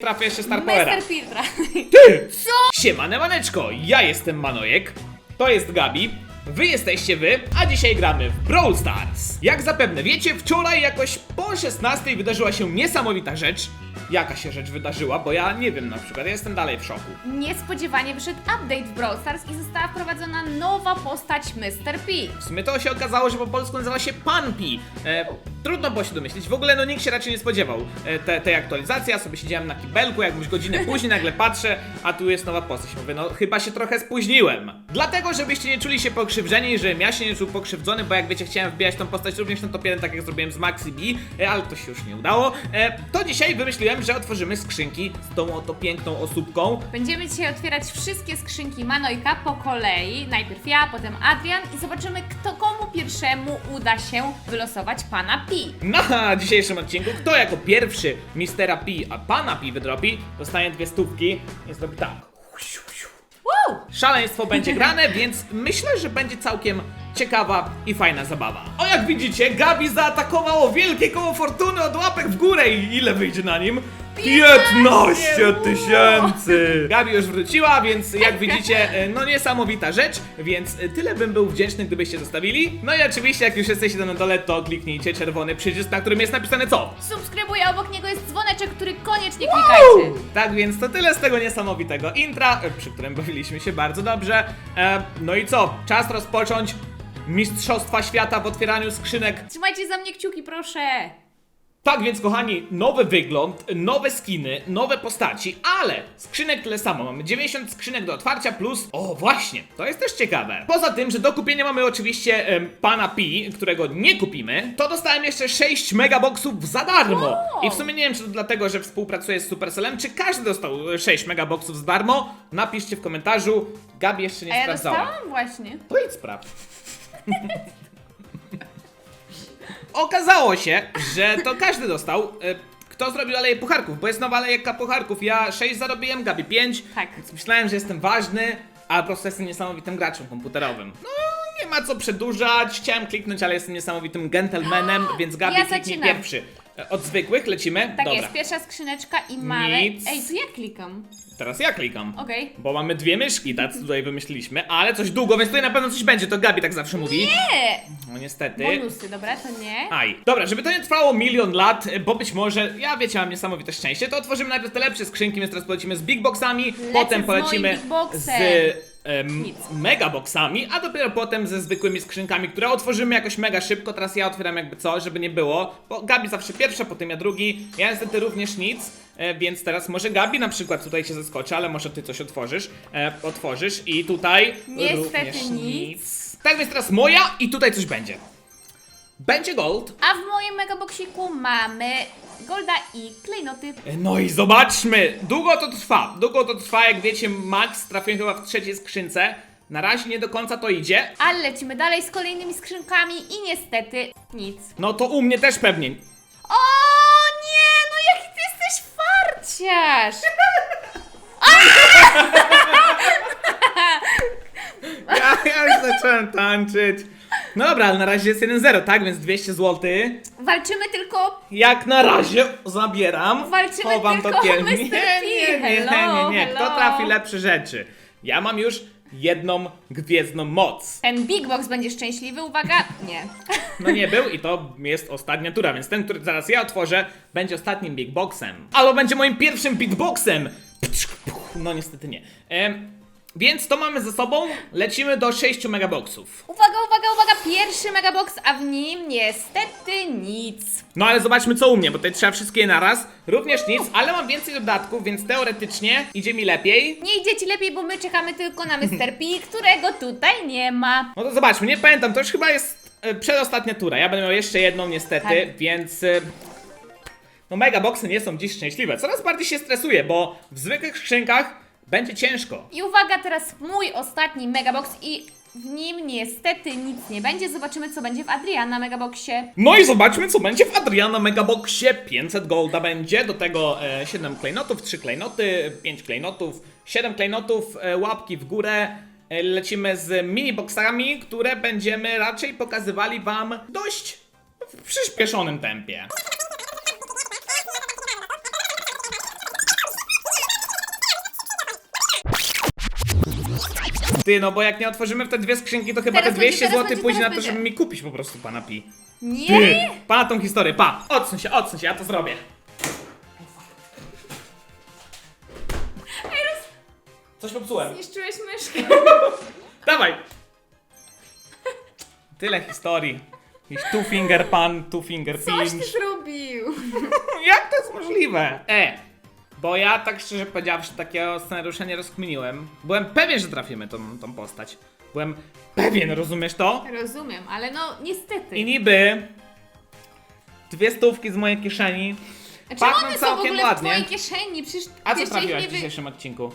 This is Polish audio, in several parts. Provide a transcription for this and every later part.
Trafię jeszcze Star Powera. Mr. Piltra. Ty! Co? Siema, Maneczko, ja jestem Manojek, to jest Gabi, wy jesteście wy, a dzisiaj gramy w Brawl Stars. Jak zapewne wiecie, wczoraj jakoś po 16 wydarzyła się niesamowita rzecz. Jaka się rzecz wydarzyła, bo ja nie wiem na przykład, ja jestem dalej w szoku. Niespodziewanie wyszedł update w Brawl Stars i została wprowadzona nowa postać Mr. P. W sumie to się okazało, że po polsku nazywa się Panpi. E, trudno było się domyślić, w ogóle no nikt się raczej nie spodziewał e, te, tej aktualizacji. Ja sobie siedziałem na kibelku, jakąś godzinę później nagle patrzę, a tu jest nowa postać. Mówię, no chyba się trochę spóźniłem. Dlatego, żebyście nie czuli się pokrzywdzeni, że ja się nie czuł pokrzywdzony, bo jak wiecie, chciałem wbijać tą postać również na top 1, tak jak zrobiłem z Maxi B, e, ale to się już nie udało. E, to dzisiaj wymyśliłem, że otworzymy skrzynki z tą oto piękną osóbką. Będziemy dzisiaj otwierać wszystkie skrzynki Manojka po kolei. Najpierw ja, potem Adrian i zobaczymy, kto komu pierwszemu uda się wylosować pana P. Na dzisiejszym odcinku, kto jako pierwszy Mistera P, a pana P wydrobi, dostanie dwie stówki i zrobi tak. Szaleństwo będzie grane, więc myślę, że będzie całkiem ciekawa i fajna zabawa. O jak widzicie, Gabi zaatakowało wielkie koło fortuny od łapek w górę i ile wyjdzie na nim? 15 tysięcy! Gabi już wróciła, więc jak widzicie, e, no niesamowita rzecz, więc e, tyle bym był wdzięczny, gdybyście zostawili. No i oczywiście, jak już jesteście tam na dole, to kliknijcie czerwony przycisk, na którym jest napisane co? Subskrybuję, a obok niego jest dzwoneczek, który koniecznie klikajcie. Tak więc to tyle z tego niesamowitego intra, e, przy którym bawiliśmy się bardzo dobrze. E, no i co? Czas rozpocząć Mistrzostwa Świata w otwieraniu skrzynek. Trzymajcie za mnie kciuki, proszę. Tak więc, kochani, nowy wygląd, nowe skiny, nowe postaci, ale skrzynek tyle samo. Mamy 90 skrzynek do otwarcia plus. O, właśnie, to jest też ciekawe. Poza tym, że do kupienia mamy oczywiście em, pana Pi, którego nie kupimy, to dostałem jeszcze 6 megaboxów za darmo. I w sumie nie wiem, czy to dlatego, że współpracuję z Supercellem, czy każdy dostał e, 6 megaboxów za darmo. Napiszcie w komentarzu. Gabi jeszcze nie A ja sprawdzała. dostałam właśnie. To idź spraw. Okazało się, że to każdy dostał. e, Kto zrobił aleję pucharków? Bo jest nowa alejka pucharków. Ja 6 zarobiłem, Gabi 5. Tak. Więc myślałem, że jestem ważny, a po prostu jestem niesamowitym graczem komputerowym. No, ma co przedłużać. Chciałem kliknąć, ale jestem niesamowitym gentlemanem, więc Gabi Ja kliknij zaczynam. pierwszy. E, Od zwykłych lecimy? Tak Dobra. jest, pierwsza skrzyneczka i mamy... Nic. Ej, tu ja klikam. Teraz ja klikam. Okej. Bo mamy dwie myszki, tak tutaj wymyśliliśmy, ale coś długo, więc tutaj na pewno coś będzie, to Gabi tak zawsze mówi. Nie! No niestety. Bonusy, dobra, to nie. Aj. Dobra, żeby to nie trwało milion lat, bo być może, ja wiecie, mam niesamowite szczęście, to otworzymy najpierw te lepsze skrzynki, więc teraz polecimy z big boxami, potem z polecimy moim big boxem. z em, Nic. megaboxami, a dopiero potem ze zwykłymi skrzynkami, które otworzymy jakoś mega szybko. Teraz ja otwieram jakby co, żeby nie było, bo Gabi zawsze pierwsza, potem ja drugi, ja niestety również nic. E, więc teraz może Gabi na przykład tutaj się zaskoczy, ale może ty coś otworzysz. E, otworzysz i tutaj Niestety również nic. Tak więc teraz moja i tutaj coś będzie. Będzie gold, A w moim megaboksiku mamy golda i klejnoty. No i zobaczmy! Długo to trwa. Długo to trwa, jak wiecie, Max trafiłem chyba w trzeciej skrzynce. Na razie nie do końca to idzie. Ale lecimy dalej z kolejnymi skrzynkami i niestety nic. No to u mnie też pewnie. O nie, no jaki ty jesteś farciarz! Ja, ja już zacząłem tańczyć. No dobra, ale na razie jest 1-0, tak? Więc 200 zł. Walczymy tylko Jak na razie zabieram. Walczymy Chowam tylko to kiel- o Mr. Nie, nie, nie, nie, Hello, nie, nie. Kto hello. trafi lepsze rzeczy? Ja mam już jedną gwiezdną moc. ten Big Box będzie szczęśliwy, uwaga, nie. No nie był i to jest ostatnia tura, więc ten, który zaraz ja otworzę, będzie ostatnim big boxem. Albo będzie moim pierwszym big boxem! No niestety nie. Em, więc to mamy ze sobą, lecimy do 6 megaboxów. Uwaga, uwaga, uwaga, pierwszy megabox, a w nim niestety nic. No ale zobaczmy co u mnie, bo tutaj trzeba wszystkie naraz. Również nic, ale mam więcej dodatków, więc teoretycznie idzie mi lepiej. Nie idzie ci lepiej, bo my czekamy tylko na Mr. P, którego tutaj nie ma. No to zobaczmy, nie pamiętam, to już chyba jest e, przedostatnia tura. Ja będę miał jeszcze jedną niestety, Tak. więc... E, no megaboxy nie są dziś szczęśliwe. Coraz bardziej się stresuję, bo w zwykłych skrzynkach będzie ciężko. I uwaga, teraz mój ostatni megabox i w nim niestety nic nie będzie. Zobaczymy, co będzie w Adriana megaboxie. No i zobaczmy, co będzie w Adriana Megaboxie. 500 golda będzie, do tego e, 7 klejnotów, 3 klejnoty, 5 klejnotów, 7 klejnotów, e, łapki w górę. E, lecimy z mini-boxami, które będziemy raczej pokazywali wam dość w przyspieszonym tempie. Ty, no bo jak nie otworzymy w te dwie skrzynki, to chyba Teraz te będzie, 200 teraz zł będzie, pójdzie na to, żeby mi kupić po prostu pana Pi. Nie! Ty, pa tą historię, pa! Odsuń się, odsuń się, ja to zrobię. Coś popsułem. Zniszczyłeś myszkę. Dawaj! Tyle historii. Jakiś two finger pan, two finger Coś ty zrobił. Jak to jest możliwe? E! Bo ja tak szczerze powiedziawszy takiego scenariusza nie rozkminiłem. Byłem pewien, że trafimy tą, tą postać. Byłem pewien, rozumiesz to? Rozumiem, ale no niestety. I niby dwie stówki z mojej kieszeni A czemu pachną one są w całkiem ogóle ładnie. w twojej kieszeni? Przecież A co jeszcze trafiłaś w wy... dzisiejszym odcinku?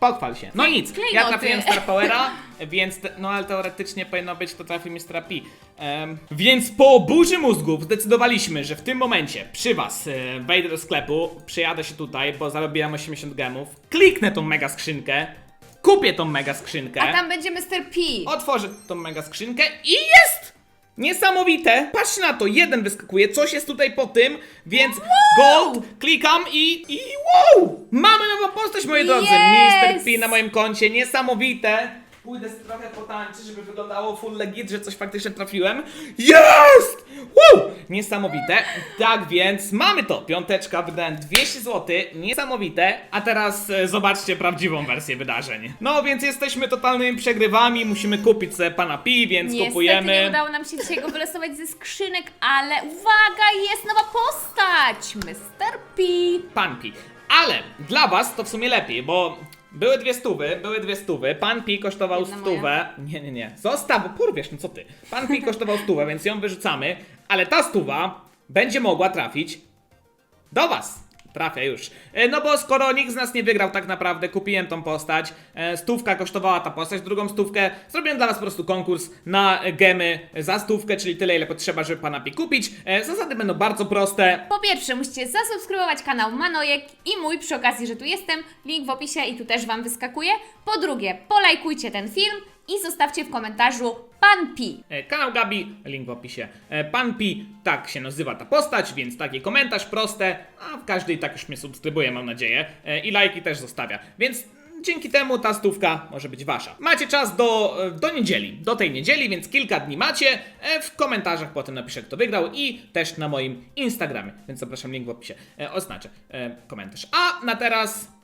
Pochwal się. No nic, klejnoty. ja trafiłem Star Powera, więc, te, no ale teoretycznie powinno być, to trafi Mr. P. Em, więc po burzy mózgów zdecydowaliśmy, że w tym momencie przy was e, wejdę do sklepu, przyjadę się tutaj, bo zarobiłem 80 gemów, kliknę tą mega skrzynkę, kupię tą mega skrzynkę, A tam będzie Mr. P. otworzę tą mega skrzynkę i jest! Niesamowite! Patrzcie na to, jeden wyskakuje, coś jest tutaj po tym, więc gold, klikam i, i wow! Mamy nową postać, moi drodzy! Yes! Mr. P na moim koncie, niesamowite! Pójdę trochę potańczyć, żeby wyglądało full legit, że coś faktycznie trafiłem. Jest! Wow! Niesamowite. Tak więc mamy to. Piąteczka, wydałem 200 zł. Niesamowite. A teraz e, zobaczcie prawdziwą wersję wydarzeń. No więc jesteśmy totalnymi przegrywami. Musimy kupić sobie pana Pi, więc Niestety kupujemy. nie udało nam się dzisiaj go wylosować ze skrzynek, ale uwaga, jest nowa postać! Mr. P. Pan Pi. Ale dla was to w sumie lepiej, bo były dwie stówy, były dwie stówy. Pan Pi kosztował Jedna stówę. Nie, nie, nie. Zostaw, bo porwiesz, no co ty. Pan Pi kosztował stówę, więc ją wyrzucamy. Ale ta stuwa będzie mogła trafić do was. Trafia już. E, No bo skoro nikt z nas nie wygrał tak naprawdę, kupiłem tą postać, e, stówka kosztowała ta postać, drugą stówkę, zrobiłem dla was po prostu konkurs na gemy za stówkę, czyli tyle ile potrzeba, żeby pana Pi kupić. E, Zasady będą bardzo proste. Po pierwsze, musicie zasubskrybować kanał Manojek i mój przy okazji, że tu jestem. Link w opisie i tu też Wam wyskakuje. Po drugie, polajkujcie ten film i zostawcie w komentarzu Pan Pi. E, Kanał Gabi, link w opisie. E, Pan Pi, tak się nazywa ta postać, więc taki komentarz proste, a w każdej tak już mnie subskrybuje, mam nadzieję. E, I lajki też zostawia. Więc dzięki temu ta stówka może być wasza. Macie czas do, do niedzieli, do tej niedzieli, więc kilka dni macie. W komentarzach potem napiszę, kto wygrał i też na moim Instagramie, więc zapraszam, link w opisie. Oznaczę komentarz. A na teraz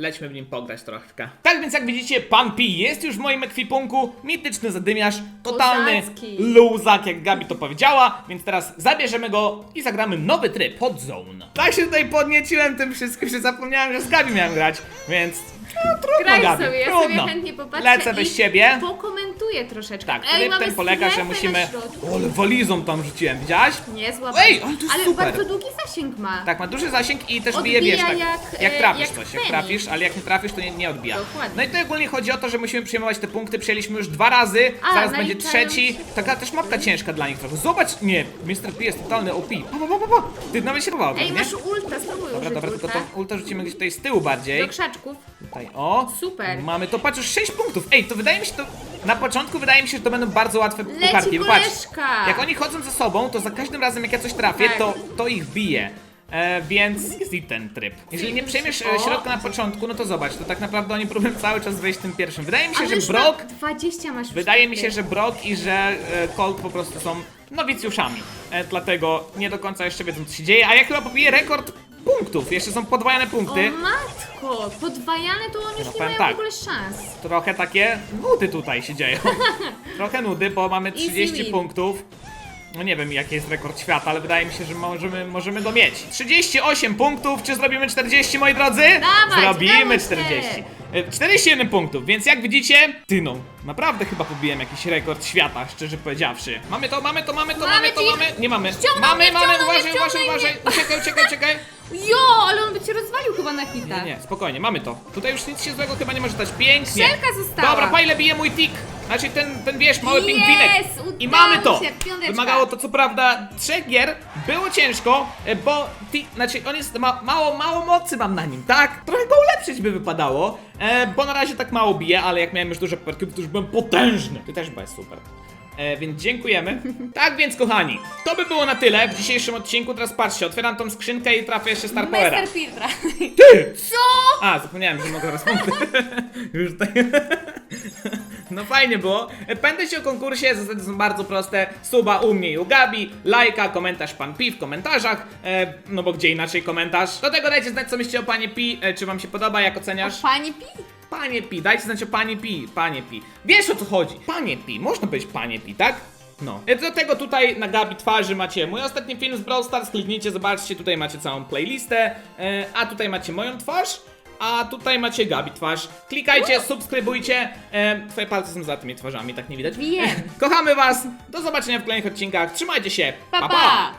Lećmy w nim pograć troszkę. Tak więc jak widzicie, pan Pi jest już w moim ekwipunku. Mityczny zadymiarz, totalny Kozacki. luzak, jak Gabi to powiedziała. Więc teraz zabierzemy go i zagramy nowy tryb, Hot Zone. Tak się tutaj podnieciłem tym wszystkim, że zapomniałem, że z Gabi miałem grać, więc no, trudno Graj Gabi, sobie, ja trudno. sobie chętnie popatrzę Lecę i bez ciebie. pokomentuję troszeczkę. Tak, Ej, tryb mamy ten polega, że musimy... środku. O, ale walizą tam rzuciłem, widziałaś? Niezła. Ej, ale to jest ale super. bardzo długi zasięg ma. Tak, ma duży zasięg i też Odbija bije, wiesz, tak, jak, e, trafisz jak coś, jak trafisz, ale jak nie trafisz, to nie, nie odbija. Dokładnie. No i to ogólnie chodzi o to, że musimy przyjmować te punkty, przyjęliśmy już dwa razy, A, zaraz będzie naliczają trzeci, się taka też mapka ciężka dla nich trochę. Zobacz, nie, Mr. P jest totalny OP. Pa, pa, pa, pa, pa. Ty nawet się bał, Ej, nie? masz ulta, spróbuj Dobra, użyć dobra, tylko ulta. to ulta rzucimy gdzieś tutaj z tyłu bardziej. Do krzaczków. Tutaj, o. Super. Mamy to, patrz, już 6 punktów. Ej, to wydaje mi się, to na początku wydaje mi się, że to będą bardzo łatwe Leci bo patrz, koleżka. jak oni chodzą ze sobą, to za każdym razem jak ja coś trafię, Tak. to, to ich bije. E, więc jest i ten tryb. Jeżeli nie przejmiesz e, środka na początku, no to zobacz, to tak naprawdę oni próbują cały czas wejść tym pierwszym. Wydaje mi się, że Brock, ma 20 masz wydaje mi się, że Brock i że e, Colt po prostu są nowicjuszami. E, dlatego nie do końca jeszcze wiedzą co się dzieje, a ja chyba pobiję rekord punktów. Jeszcze są podwajane punkty. O matko, podwajane to oni już No nie powiem mają tak. w ogóle szans. Trochę takie nudy tutaj się dzieją. Trochę nudy, bo mamy Easy 30 win. punktów. No nie wiem jaki jest rekord świata, ale wydaje mi się, że możemy, możemy go mieć. 38 punktów, czy zrobimy 40 moi drodzy? Dawaj, zrobimy udało się. 40. E, 41 punktów, więc jak widzicie, ty no, naprawdę chyba pobiłem jakiś rekord świata, szczerze powiedziawszy. Mamy to, mamy to, mamy to, mamy, Mamy to, ci- mamy, nie mamy. Ściągnął mamy, mnie, mamy, ściągnął mnie, uważaj, uważaj, ściągnął uważaj. Uciekaj, uciekaj, uciekaj. Jo, ale on by cię rozwalił chyba na hita. Nie, nie, spokojnie, mamy to. Tutaj już nic się złego chyba nie może stać. Pięknie. Szelka została. Dobra, pa ile bije mój tik? Znaczy ten, ten wiesz, mały Jest, pingwinek. I udało mamy to. się, piąteczka. Wymagało to co prawda trzech gier. Było ciężko, e, bo tik, znaczy on jest, ma, mało, mało mocy mam na nim, tak? Trochę go ulepszyć by wypadało, e, bo na razie tak mało bije, ale jak miałem już duże perki, to już byłem potężny. Ty też chyba jest super. E, więc dziękujemy. Tak więc, kochani, to by było na tyle w dzisiejszym odcinku. Teraz patrzcie, otwieram tą skrzynkę i trafię jeszcze Star Powera. Mr. Piltra. Ty! Co? A, zapomniałem, że mogę teraz punkty. Już tutaj. No fajnie było. Pamiętajcie o konkursie, zasady są bardzo proste. Suba u mnie i u Gabi, lajka, komentarz pan Pi w komentarzach, e, no bo gdzie inaczej komentarz. Do tego dajcie znać co myślicie o panie Pi, e, czy wam się podoba, jak oceniasz. Pani Pi? Panie Pi, dajcie znać o panie Pi, panie Pi. Wiesz o co chodzi? Panie Pi, można powiedzieć panie Pi, tak? No. E, Do tego tutaj na Gabi twarzy macie mój ostatni film z Brawl Stars, kliknijcie, zobaczcie, tutaj macie całą playlistę, e, a tutaj macie moją twarz, a tutaj macie Gabi twarz. Klikajcie, subskrybujcie, e, twoje palce są za tymi twarzami, tak nie widać. Wiem. Kochamy was, do zobaczenia w kolejnych odcinkach, trzymajcie się, Pa, pa!